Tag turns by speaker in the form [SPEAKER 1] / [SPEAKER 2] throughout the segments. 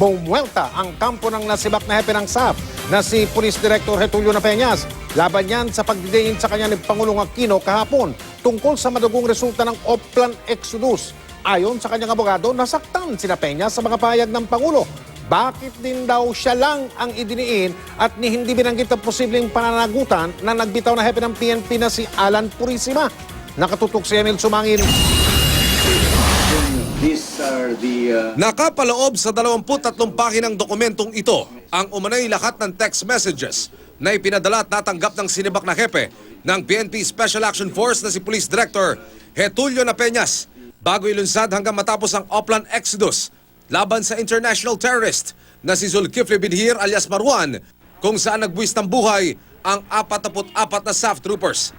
[SPEAKER 1] Bumuelta ang kampo ng nasibak na hepe ng SAF na si Police Director Getulio Napeñas. Laban yan sa pagdidiin sa kanya ni Pangulong Aquino kahapon tungkol sa madugong resulta ng Oplan Exodus. Ayon sa kanyang abogado, nasaktan si Napeñas sa mga payag ng Pangulo. Bakit din daw siya lang ang idiniin at ni hindi binanggit ang posibleng pananagutan na nagbitaw na hepe ng PNP na si Alan Purisima? Nakatutok si Emil Sumangin.
[SPEAKER 2] Are uh,
[SPEAKER 3] Nakapaloob sa 23 pahinang dokumentong ito ang umanay lahat ng text messages na ipinadala at natanggap ng sinibak na hepe ng PNP Special Action Force na si Police Director Getulio Napeñas bago ilunsad hanggang matapos ang Oplan Exodus laban sa international terrorist na si Zulkifli Bidhir alias Marwan kung saan nagbuwis ng buhay ang 44 na SAF troopers.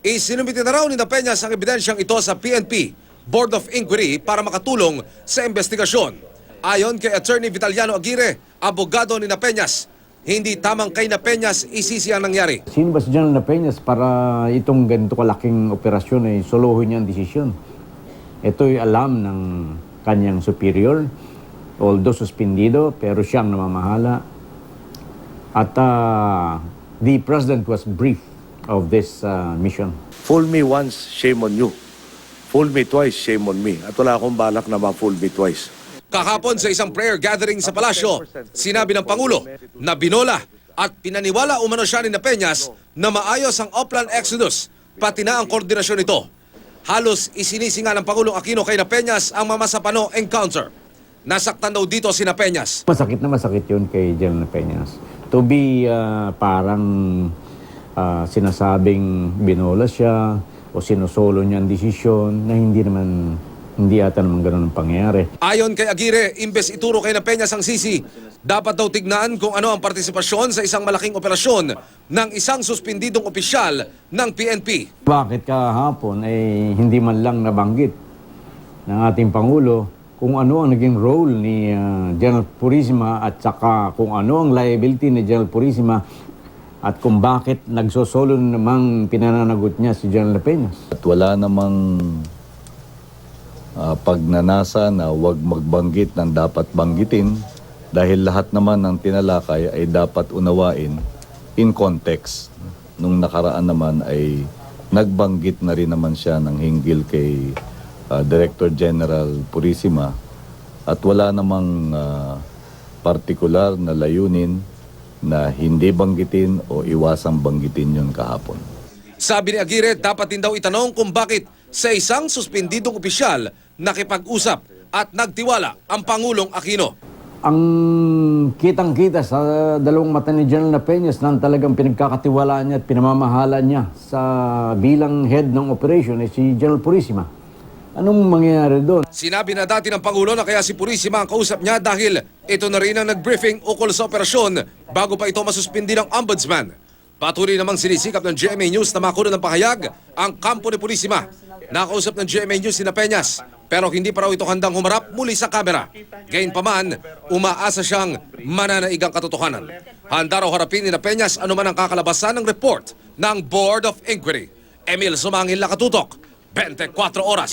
[SPEAKER 3] Isinumiti na raw ni Napeñas ang ebidensyang ito sa PNP Board of Inquiry para makatulong sa investigasyon. Ayon kay Attorney Vitaliano Aguirre, abogado ni Napeñas, hindi tamang kay Napeñas isisi ang nangyari.
[SPEAKER 4] Sino ba si General Peñas para itong ganito kalaking operasyon ay solohin niya ang desisyon? Ito'y alam ng kanyang superior, although suspendido, pero siyang namamahala. At ah, the President was briefed of this ah, mission.
[SPEAKER 5] Fool me once, shame on you. Fool me twice, shame on me. At wala akong balak na ma-fool me twice.
[SPEAKER 3] Kahapon sa isang prayer gathering sa palasyo, sinabi ng Pangulo na binola at pinaniwala umano siya ni Napeñas na maayos ang Oplan Exodus, pati na ang koordinasyon nito. Halos isinisi nga ng Pangulong Aquino kay Napeñas ang mamasapano encounter. Nasaktan daw dito si Napeñas.
[SPEAKER 4] Masakit na masakit yun kay General Peñas. To be ah, parang ah, sinasabing binola siya o sinusolo niya ang desisyon na hindi naman, hindi ata naman ganun ang pangyayari.
[SPEAKER 3] Ayon kay Aguirre, imbes ituro kay Napeñas ang sisi, dapat daw tignan kung ano ang partisipasyon sa isang malaking operasyon ng isang suspendidong opisyal ng PNP.
[SPEAKER 4] Bakit kahapon ay hindi man lang nabanggit ng ating Pangulo kung ano ang naging role ni ah, General Purisima at saka kung ano ang liability ni General Purisima at kung bakit nagsosolo namang pinananagot niya si General Peñas.
[SPEAKER 6] At wala namang ah, pagnanasa na huwag magbanggit ng dapat banggitin dahil lahat naman ng tinalakay ay dapat unawain in context. Nung nakaraan naman ay nagbanggit na rin naman siya ng hinggil kay ah, Director General Purisima at wala namang ah, partikular na layunin na hindi banggitin o iwasang banggitin yon kahapon.
[SPEAKER 3] Sabi ni Aguirre, dapat din daw itanong kung bakit sa isang suspendidong opisyal nakipag-usap at nagtiwala ang Pangulong Aquino.
[SPEAKER 4] Ang kitang-kita sa dalawang mata ni General Peñas na talagang pinagkakatiwalaan niya at pinamamahala niya sa bilang head ng operation ay si General Purisima. Anong mangyayari doon?
[SPEAKER 3] Sinabi na dati ng Pangulo na kaya si Purisima ang kausap niya dahil ito na rin ang nag-briefing ukol sa operasyon bago pa ito masuspindi ng Ombudsman. Patuloy namang sinisikap ng GMA News na makuha ng pahayag ang kampo ni Purisima. Nakausap ng GMA News si Napeñas pero hindi pa raw ito handang humarap muli sa kamera. Gayunpaman, umaasa siyang mananaigang katotohanan. Handa raw harapin ni Napeñas anuman ang kakalabasan ng report ng Board of Inquiry. Emil Sumangil Nakatutok, 24 horas.